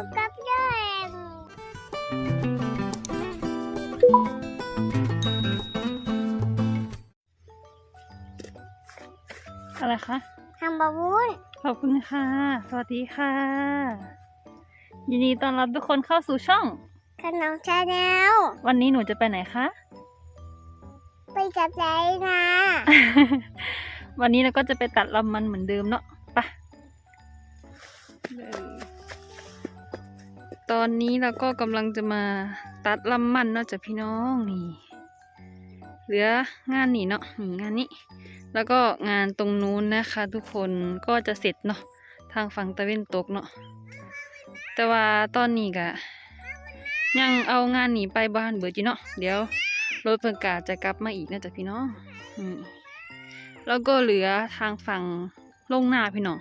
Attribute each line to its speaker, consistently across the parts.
Speaker 1: นูกับเองอะไรคะ
Speaker 2: ทำบะวุ้น
Speaker 1: ขอบคุณค่ะ สวัสดีค่ะ ยินดีต้อนรับทุกคนเข้าสู่ช่อง
Speaker 2: ขนมชาแนล
Speaker 1: วันนี้หนูจะไปไหนคะ
Speaker 2: ไปจับใจนะ
Speaker 1: วันนี้เราก็จะไปตัดลำมันเหมือนเดิมเนาะ ตอนนี้เราก็กำลังจะมาตัดลำมันเนาะจ้ะพี่น้องนี่ เหลืองานนี่เนาะนี่งานนี้ แล้วก็งานตรงนู้นนะคะ ทุกคนก็จะเสร็จเนาะทางฝั่งตะเวนตกเนาะแต่ว่าตอนนี้กะยังเอางานหนีไปบ้านเบิดจีเนาะเดี๋ยวรถเพิ่งกาจะกลับมาอีกนะจ๊ะพี่น้องแล้วก็เหลือทางฝั่งลงหน้าพี่น้อง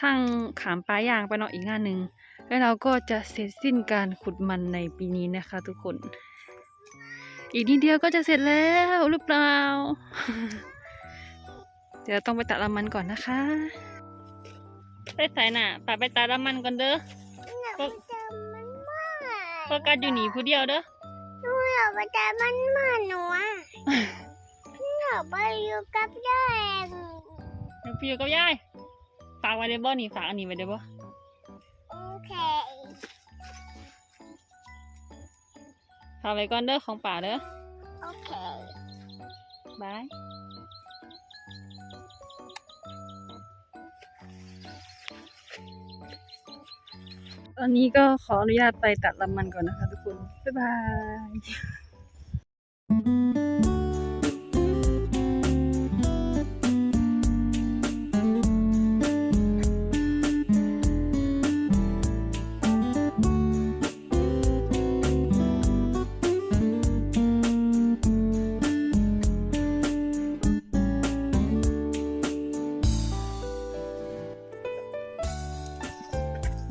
Speaker 1: ทางขามปลายางไปเนาะอีกงานหนึ่ง แล้วเราก็จะเสร็จสิ้นการขุดมันในปีนี้นะคะทุกคน อีกนิดเดียวก็จะเสร็จแล้วหรือเปล่า เดี๋ยวต้องไปตัดลำมันก่อนนะคะไปใส่น่ะป่าไปตัดลำมันก่อนเด้อ
Speaker 2: อยากไปจับมันมาก
Speaker 1: โฟกัสอยู่หนีผู้เดียวเด้อ
Speaker 2: หนูอยากไปจับมันมากหนูอะอยากไปอยู่กับยาย
Speaker 1: เดี๋ยวพี่อยู่กับยายฝากไว้ได้บ่นี่ฝากอันนี้ไว้ได้บ่
Speaker 2: โอเค
Speaker 1: ฝากไว้ก่อนเด้อของป่าเด้อ
Speaker 2: โอเค
Speaker 1: บายตอนนี้ก็ขออนุญาตไปตัดลำมันก่อนนะคะทุกคน บ๊ายบาย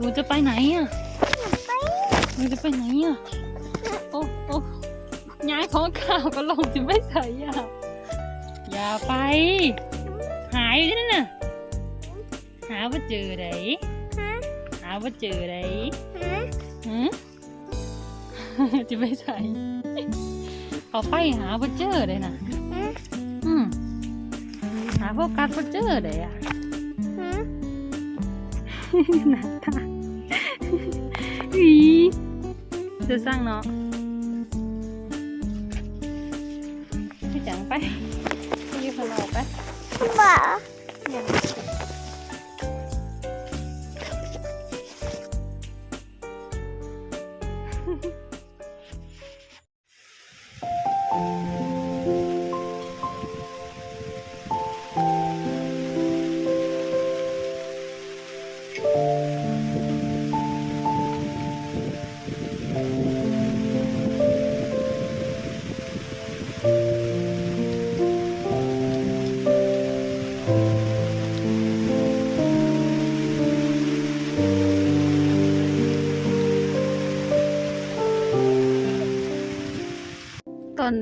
Speaker 1: หนูจะไปไหนอะหนูจะไปไหนอะ โอ้โอ้ย้ายของข่าวก็ลงจะไม่ใส่อะ อย่าไป หายอยู่นั่นน่ะ หาว่าเจอไหน
Speaker 2: ฮะ
Speaker 1: หาว่าเจอไหน
Speaker 2: ฮะ
Speaker 1: หืมจะไม่ใส่เอาไปหาว่าเจอเลยนะ
Speaker 2: ฮะ
Speaker 1: อืมหาโฟกัสว่าเจอเลยอะ
Speaker 2: ฮะ
Speaker 1: ห น้าตาอีจะสร้างเนาะพี่จังไปไปอยู่ข้างนอกไป
Speaker 2: บ่า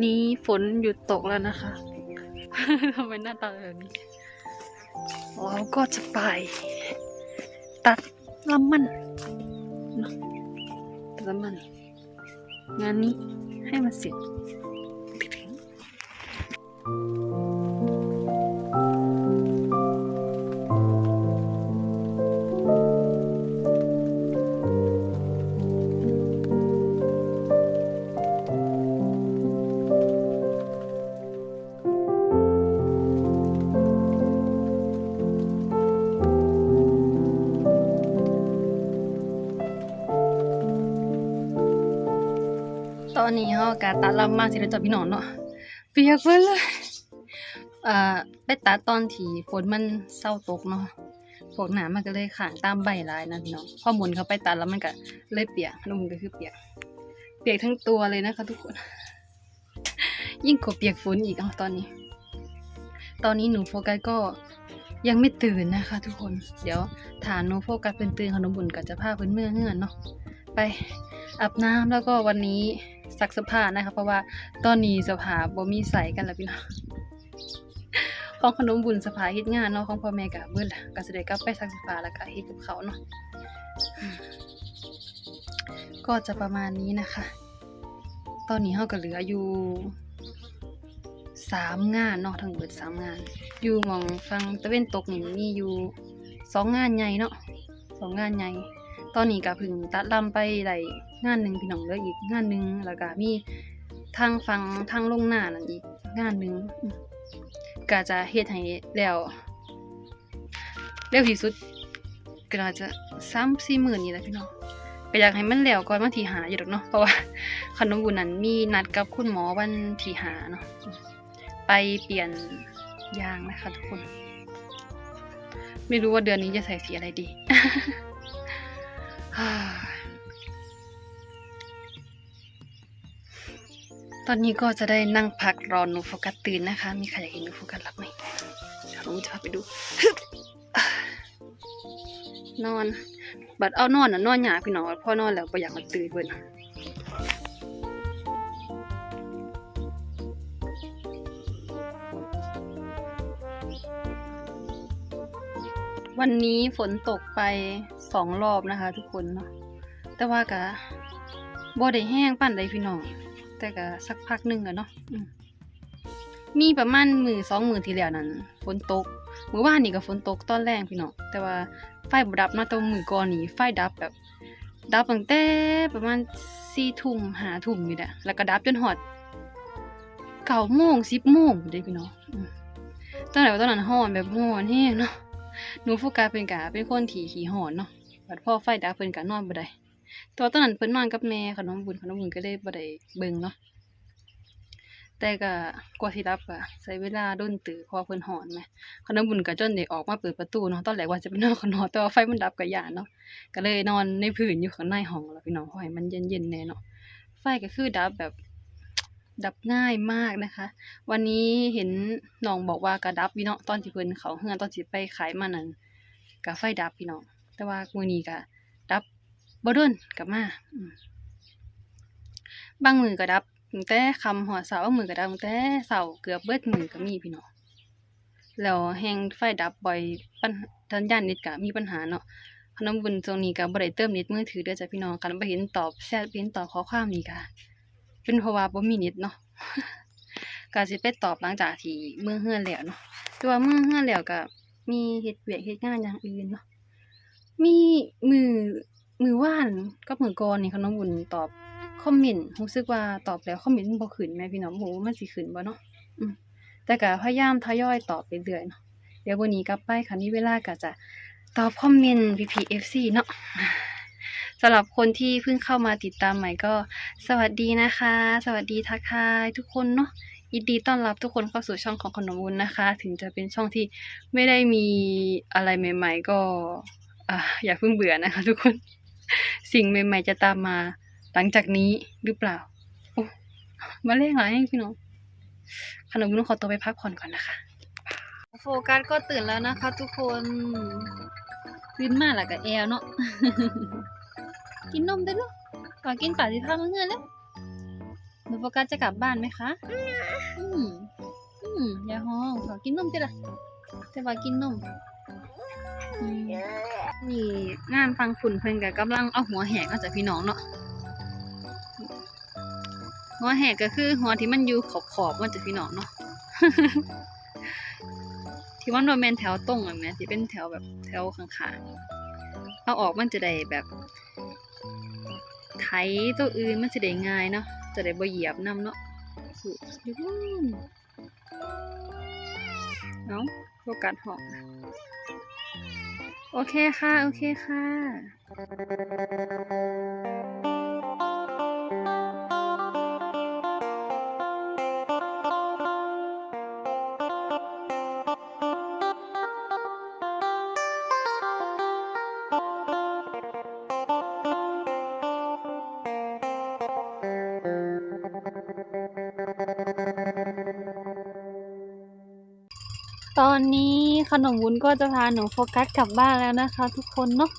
Speaker 1: นี้ฝนหยุดตกแล้วนะคะทำไมหน้าตาแบบนี้ เราก็จะไป ตัดลำมันเนอะตัดลำมัน งานนี้ให้มันเสร็จ อนนี้เฮาก็ตัดลำมาสิแล้วจ้ะพี่น้องเนาะเปียกไปเลยอ่าไปตัดตอนที่ฝนมันเศร้าตกเนาะพวกหนามันก็เลยขางตามใบลายนะพี่น้องพอหมุนเขาไปตัดแล้วมันก็เลยเปียกนุ่มก็คือเปียก เปียกทั้งตัวเลยนะคะ ทุกคน ยิ่งกว่าเปียกฝนอีกเอาตอนนี้ ตอนนี้หนูโฟกัสก็ยังไม่ตื่นนะคะ ทุกคน เดี๋ยวฐานหนูโฟกัสเป็นตื่นขนมบุญก็จะพาเพื่อนเมื่อเฮือนเนาะไปอาบน้ำแล้วก็วันนี้ ซักเสื้อผ้านะคะเพราะว่าตอนนี้สื้อผ้าบ่มีใส่กันแล้วพี่น้องของขนมบุญสภาเฮ็ดงานเนาะของพ่อแม่ก็เบิดละก็สิได้กลับไปซักเสื้อผ้าแล้วก็เฮ็ดกับเขาเนาะก็จะประมาณนี้นะคะ ตอนนี้เฮาก็เหลืออยู่สามงานเนาะทั้งเบิดสามงาน อยู่มองฟังตะเวนตกนี่มีอยู่สองงานใหญ่เนาะสองงานใหญ่ ตอนนี้ก็พึ่งตัดลำไปได้ งานหนึ่งพี่น้องเลืออีกงานหนึ่งแล้วก็มีทางฟังทางลงหน้านั่นอีกงานหนึ่งก็จะเฮ็ดให้แล้วเร็วที่สุดก็น่าจะสามสี่หมื่นนี่แหละพี่น้องก็อยากให้มันแล้วก่อนวันที่หาอยู่ดอกเนาะเพราะว่าขนมบุญนั้นมีนัดกับคุณหมอวันที่หาเนาะไปเปลี่ยนยางนะคะทุกคน ไม่รู้ว่าเดือนนี้จะใส่สีอะไรดี ตอนนี้ก็จะได้นั่งพักรอหนูโฟกัสตื่นนะคะ มีใครอยากเห็นหนูโฟกัสหลับไหมเดี๋ยวหนูจะพาไปดู นอน บัดเอานอนน่ะนอนหยาพี่น้องพ่อนอนแล้วบ่อยากมาตื่นเบิ่นวันนี้ฝนตกไปสองรอบนะคะ ทุกคนเนาะแต่ว่าก็บ่ได้แห้งปานใดพี่น้อง แต่ก็สักพักหนึ่งอะเนาะมีประมาณมือสองมือที่แล้วนั้นฝนตกเมื่อวานนี่ก็ฝนตกตอนแรกพี่น้องแต่ว่าไฟบดับเนาะต่ว่ามือก่อนนี่ไฟดับแบบ ดับตั้งแต่ประมาณสี่ทุ่มหาทุ่มนี่แหละแล้วก็ดับจนหอดเก้าโมงสิบโมงเด้พี่น้องตอนไหนว่าตอนนั้นฮ้อนแบบฮ้อนแห้งเนาะหนูโฟกัสเป็นกะเป็นคนที่ขี้ฮ้อนเนาะบัดพ่อไฟดับเพิ่นก็นอนบ่ได้ แต่ว่าตอนนั้นเพิ่นนอนกับแม่ขนมบุญขนมบุญก็เลยบ่ได้เบิ่งเนาะแต่ก็กว่าสิรับก็ใช้เวลาโดนตื่เพอเพิ่นหอนแหมขนมบุญก็จนได้ออกมาเปิดประตูเนาะตอนแรกว่าจะไปนอนขนอกแต่ว่าไฟมันดับก็ย้านเนาะก็เลยนอนในพื้นอยู่ข้างในห้องแล้วพี่น้องเพราะให้มันเย็นๆแน่เนาะไฟก็คือดับแบบดับง่ายมากนะคะ วันนี้เห็นน้องบอกว่าก็ดับพี่เนาะตอนที่เพิ่นเขาเฮือนตอนสิไปขายมันนั่นก็ไฟดับพี่น้องแต่ว่ามื้อนี้ก็ บบ่ดนกลับมาบางมือก็ดับตั้งแต่คำฮอดเช้าบางมือก็ดับตั้งแต่เช้าเกือบเบิดมือก็มีพี่น้องแล้วแฮงไฟดับบ่อยปัญสัญญาณเน็ตก็มีปัญหาเนาะขนมบุญช่วงนี้ก็บ่ได้เติมเน็ตมือถือเด้อจ้ะพี่น้องคันบ่เห็นตอบแชทเห็นตอบข้อความนี่ก็เป็นเพราะว่าบ่มีเน็ตเนาะก็สิไปตอบหลังจากที่มื้อเฮือนแล้วเนาะแต่ว่ามื้อเฮือนแล้วก็มีเฮ็ดเวียกเฮ็ดงานอย่างอื่นเนาะมีมือ มือว่านกับมือก่อนนี่ขนมบุญตอบคอมเมนต์รู้สึกว่าตอบแล้วคอมเมนต์มันบ่ขึ้นแม่พี่น้องบ่รู้มันสิขึ้นบ่เนาะอืมแต่ก็พยายามทยอยตอบไปเรื่อยเนาะเดี๋ยววันนี้กลับไปคันมีเวลาก็จะตอบคอมเมนต์ PPFC เนาะสำหรับคนที่เพิ่งเข้ามาติดตามใหม่ก็ สวัสดีนะคะ สวัสดีทักทายทุกคนเนาะยินดีต้อนรับทุกคนเข้าสู่ช่องของขนมบุญนะคะ ถึงจะเป็นช่องที่ไม่ได้มีอะไรใหม่ ๆ ก็ อ่าอย่าเพิ่งเบื่อนะคะทุกคน สิ่งใหม่ ๆ จะตามมา หลังจากนี้หรือเปล่าโอ้มาเล่นอะไรให้พี่น้องขนมบุญขอตัวไปพักผ่อนก่อนนะคะ โฟกัสก็ตื่นแล้วนะคะ ทุกคนตื่นมาแล้วก็แอลเนาะกินนมได้ลูกก่อนกินป่าสิพามเงื่อนแล้วหนูโฟกัสจะกลับบ้านไหมคะ อืมอืมอย่าห้องขอกินนมจ้ะล่ะแต่ว่ากินนมอืม นี่งานฟังฝุ่นเพิ่นก็กำลังเอาหัวแหกมาจากพี่น้องเนาะหัวแหกก็คือหัวที่มันอยู่ขอบขอบๆมันจากพี่น้องเนาะที่มันโดนแมนแถวตรงอะแม่ที่เป็นแถวแบบแถวข้างๆเอาออกมันจะได้แบบไถตัวอื่นมันจะได้ง่ายเนาะจะได้บ่เหยียบนํเนาะถูกยู่นู่นเอ้าโฟกัสหอกนะ โอเคค่ะ โอเคค่ะ ตอนนี้ ขนมวุ้นก็จะพาหนูโฟกัสกลับบ้านแล้วนะคะ ทุกคนเนาะ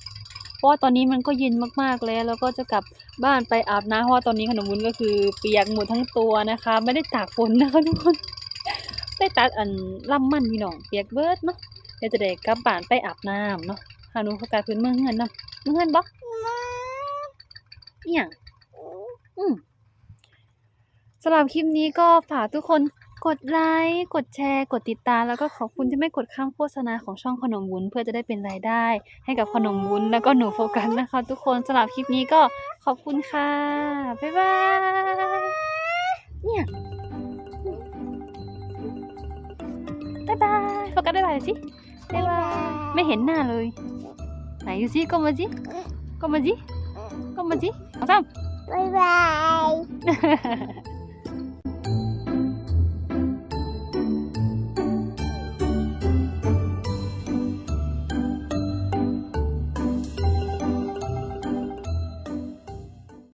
Speaker 1: เพราะว่าตอนนี้มันก็เย็นมากๆแล้ว แล้วก็จะกลับบ้านไปอาบน้ำเพราะตอนนี้ขนมวุ้นก็คือเปียกหมดทั้งตัวนะคะ ไม่ได้ตากฝนนะคะทุกคนได้ตัดอันล่ำมันพี่น้องเปียกเบิดเนาะเดี๋ยวจะได้กลับบ้านไปอาบน้ำเนาะพาหนูโฟกัสพื้นเมืองเฮือนเนาะเมืองเฮือนบ่อีหยังอืมสำหรับคลิปนี้ก็ฝากทุกคน กดไลค์ กดแชร์ กดติดตาม แล้วก็ขอบคุณที่ไม่กดข้ามโฆษณาของช่องขนมวุ้น เพื่อจะได้เป็นรายได้ ให้กับขนมวุ้นแล้วก็หนูโฟกัสนะคะ ทุกคนสำหรับคลิปนี้ก็ขอบคุณค่ะ บ๊ายบาย เนี่ยบ๊ายบายโฟกัสบ๊ายบายหน่อยสิบ๊ายบายไม่เห็นหน้าเลย ไหนดูสิก้มมาสิก้มมาสิก้มมาสิสองสาม
Speaker 2: บ๊ายบาย